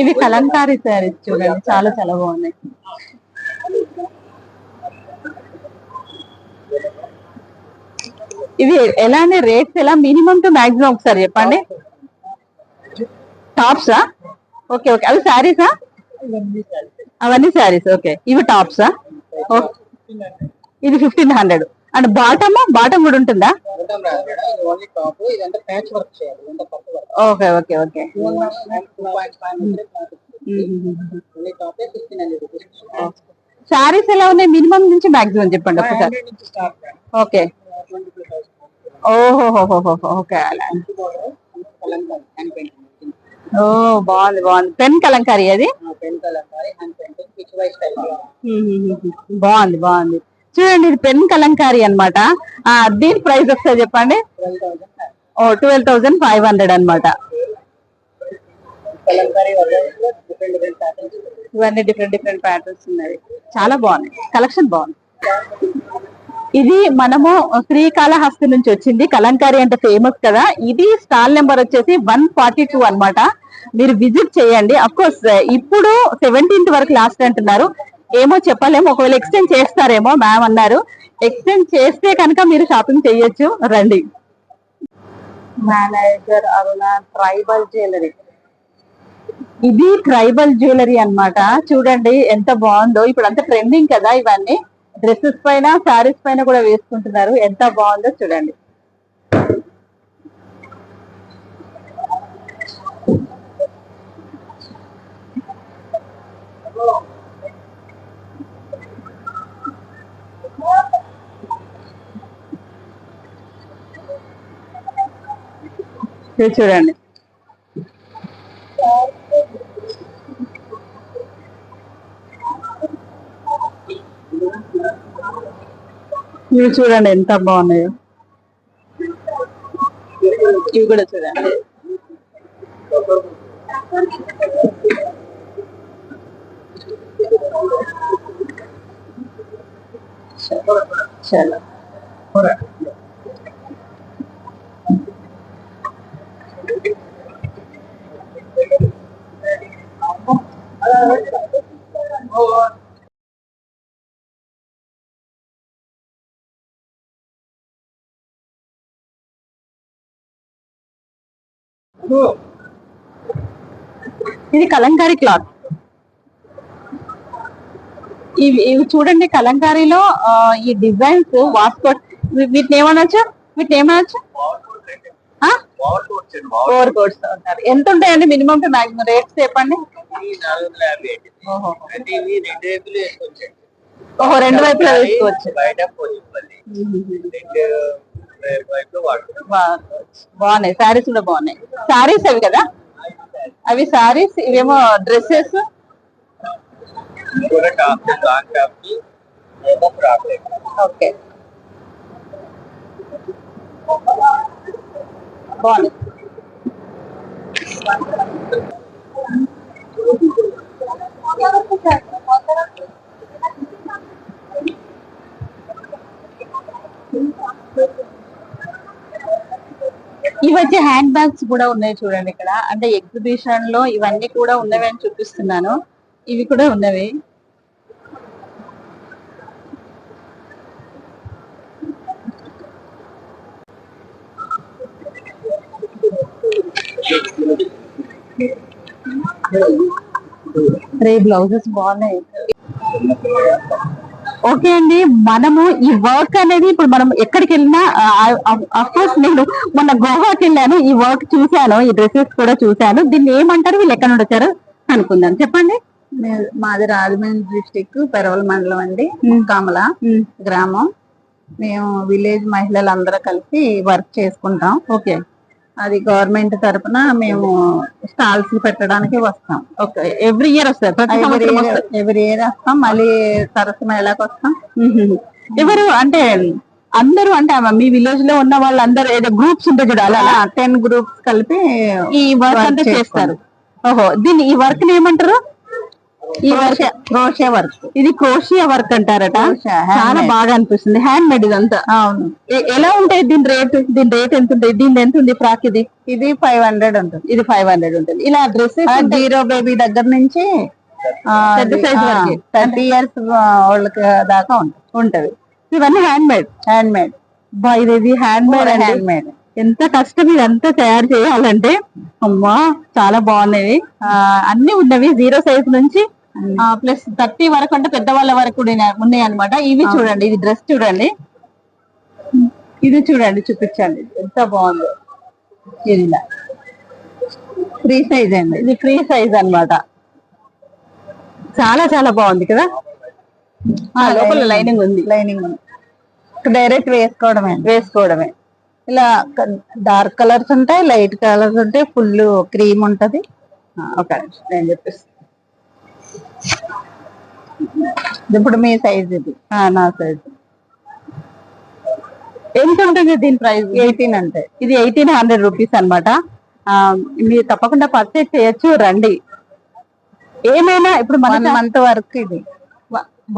ఇవి కలంకారీ శారీస్ చూడండి చాలా చాలా బాగున్నాయి. ఇవి ఎలానే రేట్స్ ఎలా? మినిమం టు మాక్సిమం ఒకసారి చెప్పండి. టాప్సా ఓకే ఓకే. అవి శారీసా అవన్నీ శారీస్ ఓకే. ఇవి టాప్సా ఇది fifteen hundred. And bottom? Bottom కూడా ఉంటుందా? మొత్తం రాదు మేడం ఇది ఓన్లీ టాప్. ఇదంతా ప్యాచ్ వర్క్ చేయాలి. ఇదంతా work okay okay okay. Only top fifteen hundred rupees saris ఎలా ఉన్నాయి? మినిమం నుంచి మాక్సిమం చెప్పండి ఒకసారి. ఓకే. ఓకే అలా. ఓ బాగుంది బాగుంది. పెన్ కలంకారీ అది? Pen Kalamkari hand painting style బాగుంది బాగుంది. చూడండి ఇది పెన్ కలంకారీ అనమాట దీని ప్రైస్ ఒకసారి చెప్పండి. Oh twelve thousand five hundred అనమాట డిఫరెంట్ డిఫరెంట్ ఇవన్నీ డిఫరెంట్ డిఫరెంట్ ప్యాటర్న్స్ ఉన్నాయి. చాలా బాగుంది కలెక్షన్ బాగుంది. ఇది మనము శ్రీకాళహస్తి నుంచి వచ్చింది. కలంకారీ అంటే ఫేమస్ కదా. ఇది స్టాల్ నెంబర్ వచ్చేసి వన్ ఫార్టీ టూ అనమాట మీరు విజిట్ చేయండి. అఫ్ కోర్స్ ఇప్పుడు సెవెంటీన్త్ వరకు లాస్ట్ అంటున్నారు. ఏమో చెప్పలేము ఒకవేళ ఎక్స్టెండ్ చేస్తారేమో మ్యామ్ అన్నారు. ఎక్స్టెండ్ చేస్తే కనుక మీరు షాపింగ్ చేయొచ్చు. రండి. మేనేజర్ అరుణ ట్రైబల్ జ్యువెలరీ ఇది ట్రైబల్ జ్యువెలరీ అన్నమాట. చూడండి ఎంత బాగుందో. ఇప్పుడు అంత ట్రెండింగ్ కదా ఇవన్నీ. డ్రెస్సెస్ పైన శారీస్ పైన కూడా వేసుకుంటున్నారు. ఎంత బాగుందో చూడండి. ఇది చూడండి. ఇవి చూడండి ఎంత బాగున్నాయో. ఇవి కూడా చూడండి. చలో. ఇది కలంకారీ క్లాత్. ఇవి ఇవి చూడండి కలంకారీలో ఈ డిజైన్స్ వాస్కోట్ వీటిని ఏమనొచ్చు? వీటిని ఏమనొచ్చు? ఫోర్ కోట్స్ ఉంటారు. ఎంత ఉంటాయండి మినిమం టు మాక్సిమం? రేట్స్ చెప్పండి. ఓహో. రెండు వైపులు వేసుకోవచ్చు. ఓహో రెండు వైపులా వేసుకోవచ్చు బయట పోలిపల్లి రెండు వైపులు వాడుకోవచ్చు వాడుకోవచ్చు. బాగున్నాయి. శారీస్ కూడా బాగున్నాయి. శారీస్ అవి కదా? అవి శారీస్ ఇవేమో డ్రెస్సెస్ ఇది కూడా టాప్ లాంగ్ టాప్కి ఏమో ప్రాబ్లం ఓకే బాగుంది ఇవి వచ్చి హ్యాండ్ బ్యాగ్స్ కూడా ఉన్నాయి చూడండి ఇక్కడ. అంటే ఎగ్జిబిషన్లో ఇవన్నీ కూడా ఉన్నవి అని చూపిస్తున్నాను. ఇవి కూడా ఉన్నవి. రే బ్లౌజెస్ బాగున్నాయి. ఓకే అండి మనము ఈ వర్క్ అనేది ఇప్పుడు మనం ఎక్కడికి వెళ్ళినా కోర్స్ నేను మొన్న గోవాకి వెళ్ళాను ఈ వర్క్ చూశాను ఈ డ్రెస్సెస్ కూడా చూశాను. దీన్ని ఏమంటారు? వీళ్ళు ఎక్కడ నుండి వచ్చారు అనుకుందాం. చెప్పండి. మాది రాజమండ్రి డిస్టిక్ పెరవల మండలం అండి కమల గ్రామం. మేము విలేజ్ మహిళలందరూ కలిసి వర్క్ చేసుకుంటాం. ఓకే. అది గవర్నమెంట్ తరపున మేము స్టాల్స్ పెట్టడానికి వస్తాం. ఓకే. ఎవ్రీ ఇయర్ వస్తారు ఎవరి ఇయర్ వస్తాం. మళ్ళీ సరస్సు మేళాకి వస్తాం. ఎవరు అంటే అందరూ అంటే మీ విలేజ్లో ఉన్న వాళ్ళందరూ ఏదో గ్రూప్స్ ఉంటాయి చూడ అలా టెన్ గ్రూప్స్ కలిపి ఈ వర్క్ అంతా. చేస్తారు. ఓహో. దీన్ని ఈ వర్క్ని ఏమంటారు? ఈ వర్క్. ఇది క్రోషియా వర్క్ అంటారట. చాలా బాగా అనిపిస్తుంది. హ్యాండ్ మేడ్ ఇదంతా. అవును. ఎలా ఉంటాయి దీని రేట్? దీని రేట్ ఎంత ఉంటుంది దీని ఎంత ఉంది ఫ్రాక్ ఇది? ఇది ఫైవ్ హండ్రెడ్ ఉంటుంది. ఇది ఫైవ్ హండ్రెడ్ ఉంటుంది. ఇలా డ్రెస్ జీరో బేబీ దగ్గర నుంచి పెద్ద వరకే. థర్టీ ఇయర్స్ వాళ్ళకి దాకా ఉంటుంది ఉంటది. ఇవన్నీ హ్యాండ్ మేడ్ హ్యాండ్ మేడ్ బా ఇది హ్యాండ్ మేడ్ హ్యాండ్ మేడ్ ఎంత కష్టం ఇదంతా తయారు చేయాలంటే అమ్మా చాలా బాగున్నాయి. అన్ని ఉన్నవి జీరో సైజ్ నుంచి ప్లస్ థర్టీ వరకు అంటే పెద్దవాళ్ళ వరకు ఉన్నాయి- అనమాట ఇవి చూడండి ఇది డ్రెస్ చూడండి. ఇది చూడండి చూపించండి. ఎంత బాగుందో. ఇది. ఫ్రీ సైజ్ అండి. ఇది ఫ్రీ సైజ్ అన్నమాట. చాలా చాలా బాగుంది కదా? లోపల లైనింగ్ ఉంది. లైనింగ్ డైరెక్ట్ వేసుకోవడమే వేసుకోవడమే. ఇలా డార్క్ కలర్స్ ఉంటాయి లైట్ కలర్స్ ఉంటాయి ఫుల్ క్రీమ్ ఉంటది. ఒక నేను చెప్పేసి ఇప్పుడు మీ సైజ్ ఇది. నా సైజ్ ఎంత ఉంటుంది దీని ప్రైస్ ఎయిటీన్ అంటే ఇది ఎయిటీన్ హండ్రెడ్ రూపీస్ అనమాట మీరు తప్పకుండా పర్చేస్ చేయొచ్చు రండి. ఏమైనా ఇప్పుడు వన్ మంత్ వర్క్ ఇది.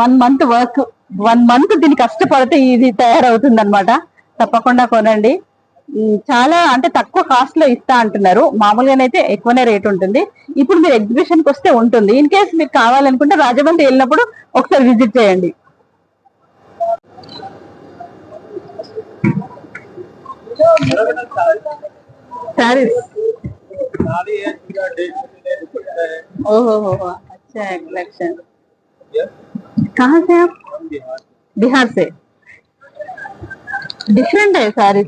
One month work one month దీన్ని కష్టపడితే ఇది తయారవుతుంది అనమాట తప్పకుండా కొనండి. చాలా అంటే తక్కువ కాస్ట్ లో ఇస్తా అంటున్నారు మామూలుగానైతే ఎక్కువనే రేట్ ఉంటుంది ఇప్పుడు మీరు ఎగ్జిబిషన్ కి వస్తే ఉంటుంది ఇన్ కేస్ మీకు కావాలనుకుంటే రాజమండ్రి వెళ్ళినప్పుడు ఒకసారి విజిట్ చేయండి సారీస్ साड़ी है पूरा डेट में दुपट्टा है ओहो हो हो अच्छा है कलेक्शन कहाँ से आप हम बिहार बिहार से डिफरेंट है सारी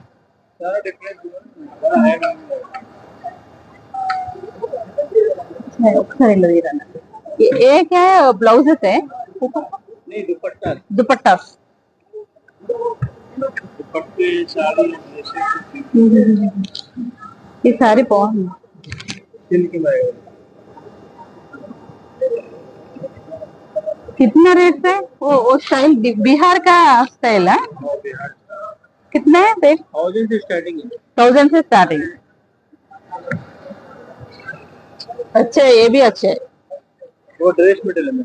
ये क्या है ब्लाउजेस है। नहीं दुपट्टा। दुपट्टा। हम्म, हम्म, हम्म, ये सारे कितना रेट है? वो वो स्टाइल बिहार का स्टाइल है? हाँ? कितना है रेट थाउज़ेंड से स्टार्टिंग है। थाउज़ेंड से स्टार्टिंग अच्छा ये भी अच्छे है। वो ड्रेस मटेरियल में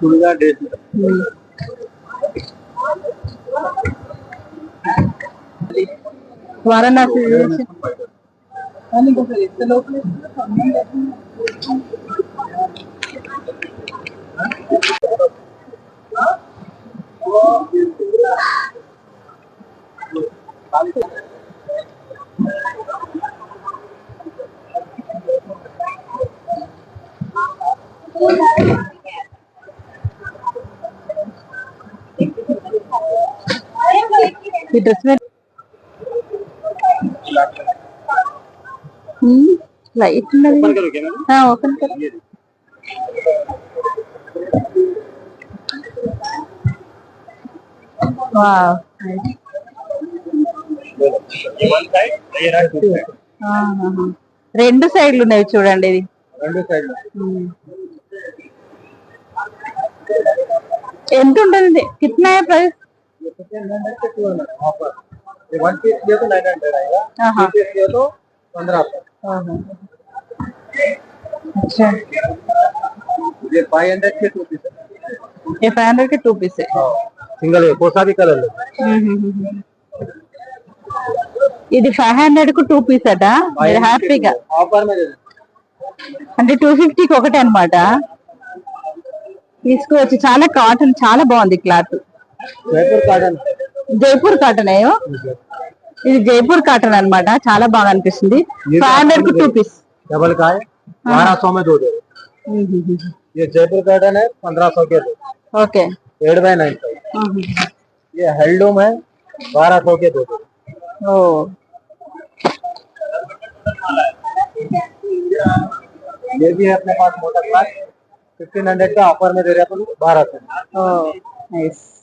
चूड़ीदार ड्रेस मटेरियल ఈ డ్రెస్ లైట్ ఉన్నది ఓపెన్ రెండు సైడ్లు ఉన్నాయి చూడండి ఇది ఎంత ఉంటుంది? కిట్నా ప్రైస్? ये फिफ्टीन हंड्रेड से टू हंड्रेड ऑफर ये वन पीस लियो तो नाइन हंड्रेड आएगा हाँ। टू पीस लियो तो पंद्रह सौ अच्छा ये फाइव हंड्रेड के टू पीस ये फाइव हंड्रेड के टू पीस है सिंगल है कोसा भी कलर लो ఇది ఫైవ్ హండ్రెడ్ కు టూ పీస్ అట మీరు హ్యాపీగా ऑफर में दे दें అంటే టూ ఫిఫ్టీకి ఒకటే అన్నమాట తీసుకోవచ్చు చాలా కాటన్ చాలా బాగుంది cloth Jaipur cotton Jaipur cotton అయ్యో ఇది జైపూర్ కాటన్ అన్నమాట చాలా బాగా అనిపిస్తుంది ఫైవ్ హండ్రెడ్ కు టూ పీస్ डबल का है बारह सौ में दो दे ये जयपुर कॉटन है पंद्रह सौ के दो ఓకే एट बाय नाइन सौ ये हेल्डूम है बारह सौ के दो दे ఓ ये भी है अपने पास मोटर क्लास फिफ्टीन हंड्रेड का ऑफर में दे रहे अपन बारह सौ ఓ nice okay ma'am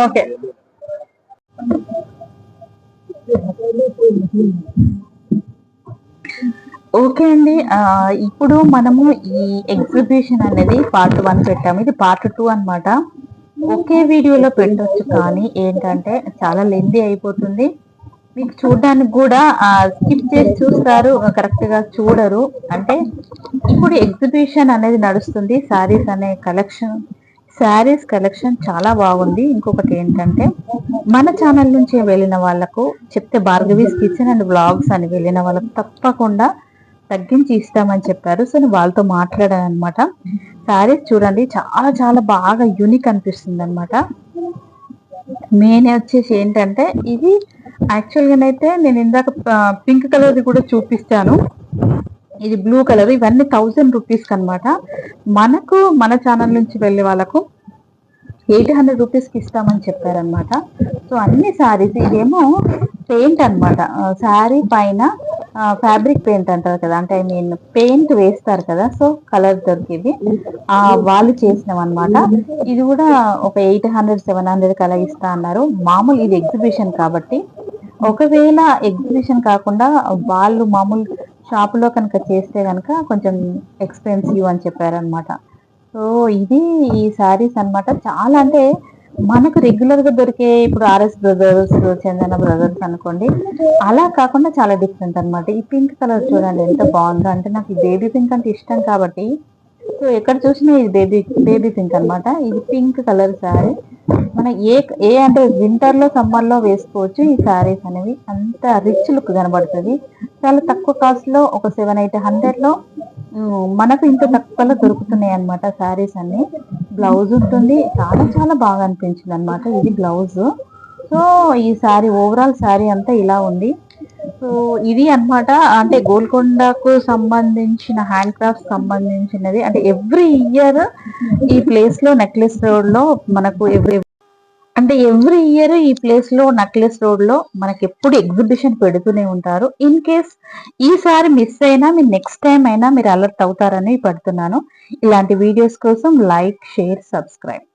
okay okay అండి. ఇప్పుడు మనము ఈ ఎగ్జిబిషన్ అనేది పార్ట్ వన్ పెట్టాము. ఇది పార్ట్ టూ అన్నమాట. ఒకే వీడియోలో పెట్టొచ్చు కానీ ఏంటంటే చాలా లెందీ అయిపోతుంది. మీకు చూడడానికి కూడా స్కిప్ చేసి చూస్తారు. కరెక్ట్గా చూడరు. అంటే ఇప్పుడు ఎగ్జిబిషన్ అనేది నడుస్తుంది. శారీస్ అనే కలెక్షన్ శారీస్ కలెక్షన్ చాలా బాగుంది. ఇంకొకటి ఏంటంటే మన ఛానల్ నుంచి వెళ్ళిన వాళ్ళకు చెప్తే భార్గవీస్ కిచెన్ అండ్ బ్లాగ్స్ అని వెళ్ళిన వాళ్ళకు తప్పకుండా తగ్గించి ఇస్తామని చెప్పారు. సో నేను వాళ్ళతో మాట్లాడాను అనమాట శారీస్ చూడండి. చాలా చాలా బాగా యూనిక్ అనిపిస్తుంది అనమాట మెయిన్ వచ్చేసి ఏంటంటే ఇది యాక్చువల్గానైతే నేను ఇందాక పింక్ కలర్ది కూడా చూపిస్తాను. ఇది బ్లూ కలర్ ఇవన్నీ థౌజండ్ రూపీస్కి అనమాట మనకు మన ఛానల్ నుంచి వెళ్ళే వాళ్ళకు ఎయిట్ హండ్రెడ్ రూపీస్కి ఇస్తామని చెప్పారనమాట సో అన్ని శారీస్ ఇదేమో పెయింట్ అనమాట శారీ పైన ఫ్యాబ్రిక్ పెయింట్ అంటారు కదా. అంటే ఐ మీన్ పెయింట్ వేస్తారు కదా. సో కలర్ దొరికింది ఆ వాళ్ళు చేసినాం అనమాట ఇది కూడా ఒక ఎయిట్ హండ్రెడ్ సెవెన్ హండ్రెడ్ అలా ఇస్తా అన్నారు. మామూలు ఇది ఎగ్జిబిషన్ కాబట్టి ఒకవేళ ఎగ్జిబిషన్ కాకుండా వాళ్ళు మామూలు షాపులో కనుక చేస్తే కనుక కొంచెం ఎక్స్పెన్సివ్ అని చెప్పారనమాట సో ఇది ఈ శారీస్ అన్నమాట. చాలా అంటే మనకు రెగ్యులర్గా దొరికే ఇప్పుడు ఆర్ఎస్ బ్రదర్స్ చందన బ్రదర్స్ అనుకోండి అలా కాకుండా చాలా డిఫరెంట్ అన్నమాట. ఈ పింక్ కలర్ చూడండి ఎంత బాగుందో. అంటే నాకు ఈ బేబీ పింక్ అంటే ఇష్టం కాబట్టి సో ఎక్కడ చూసినా ఇది బేబీ బేబీ పింక్ అన్నమాట. ఇది పింక్ కలర్ శారీ మన ఏ ఏ అంటే వింటర్లో సమ్మర్లో వేసుకోవచ్చు ఈ శారీస్ అనేవి. అంత రిచ్ లుక్ కనబడుతుంది. చాలా తక్కువ కాస్ట్లో ఒక సెవెన్ ఎయిట్ హండ్రెడ్లో మనకు ఇంత తక్కువలో దొరుకుతున్నాయి అన్నమాట శారీస్ అన్ని. బ్లౌజ్ ఉంటుంది. చాలా చాలా బాగా అనిపించింది అనమాట ఇది బ్లౌజ్ సో ఈ శారీ ఓవరాల్ శారీ అంతా ఇలా ఉంది. సో ఇది అన్నమాట అంటే గోల్కొండకు సంబంధించిన హ్యాండ్ క్రాఫ్ట్ సంబంధించినది అంటే ఎవ్రీ ఇయర్ ఈ ప్లేస్లో నెక్లెస్ రోడ్లో మనకు ఎవ్రీ అంటే ఎవ్రీ ఇయర్ ఈ ప్లేస్లో నక్లెస్ రోడ్లో మనకి ఎప్పుడు ఎగ్జిబిషన్ పెడుతూనే ఉంటారు. ఇన్ కేస్ ఈసారి మిస్ అయినా మీరు నెక్స్ట్ టైం అయినా మీరు అలర్ట్ అవుతారని పెడుతున్నాను. ఇలాంటి వీడియోస్ కోసం లైక్ షేర్ సబ్స్క్రైబ్